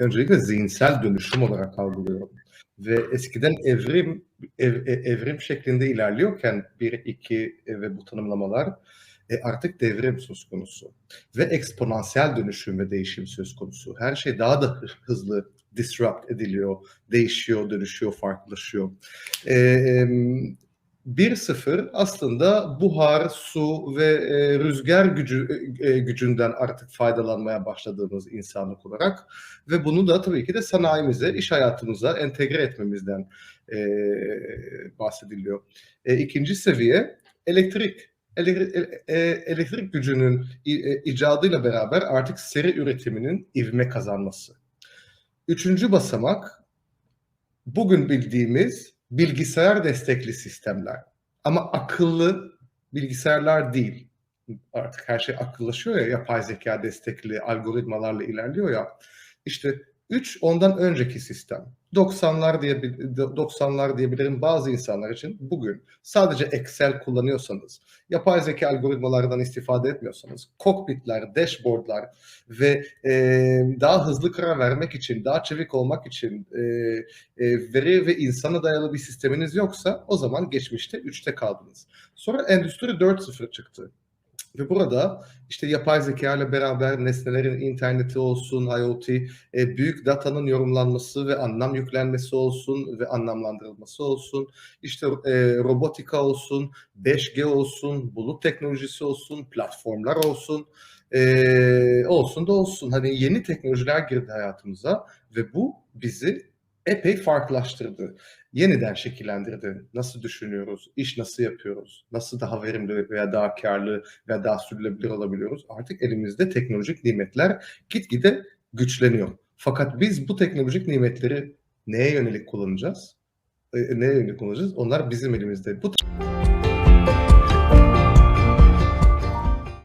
öncelikle zihinsel dönüşüm olarak algılıyorum. Ve eskiden evrim ev, e, evrim şeklinde ilerliyorken bir, iki e, ve bu tanımlamalar e, artık devrim söz konusu. Ve eksponansiyel dönüşüm ve değişim söz konusu. Her şey daha da hı- hızlı disrupt ediliyor, değişiyor, dönüşüyor, farklılaşıyor. E, 1-0 aslında buhar, su ve e, rüzgar gücü e, gücünden artık faydalanmaya başladığımız insanlık olarak ve bunu da tabii ki de sanayimize, iş hayatımıza entegre etmemizden e, bahsediliyor. E, ikinci seviye elektrik. Elektrik, e, elektrik gücünün e, icadıyla beraber artık seri üretiminin ivme kazanması. Üçüncü basamak bugün bildiğimiz bilgisayar destekli sistemler. Ama akıllı bilgisayarlar değil. Artık her şey akıllaşıyor ya, yapay zeka destekli algoritmalarla ilerliyor ya. İşte 3 ondan önceki sistem. 90'lar diye 90'lar diyebilirim bazı insanlar için bugün sadece Excel kullanıyorsanız, yapay zeka algoritmalardan istifade etmiyorsanız, kokpitler, dashboardlar ve e, daha hızlı karar vermek için, daha çevik olmak için e, e, veri ve insana dayalı bir sisteminiz yoksa o zaman geçmişte 3'te kaldınız. Sonra Endüstri 4.0 çıktı. Ve burada işte yapay zeka ile beraber nesnelerin interneti olsun, IoT, e, büyük datanın yorumlanması ve anlam yüklenmesi olsun ve anlamlandırılması olsun, işte e, robotika olsun, 5G olsun, bulut teknolojisi olsun, platformlar olsun, e, olsun da olsun. Hani yeni teknolojiler girdi hayatımıza ve bu bizi epey farklılaştırdı. Yeniden şekillendirdi. Nasıl düşünüyoruz, iş nasıl yapıyoruz, nasıl daha verimli veya daha karlı veya daha sürdürülebilir olabiliyoruz. Artık elimizde teknolojik nimetler gitgide güçleniyor. Fakat biz bu teknolojik nimetleri neye yönelik kullanacağız? E, neye yönelik kullanacağız? Onlar bizim elimizde. Bu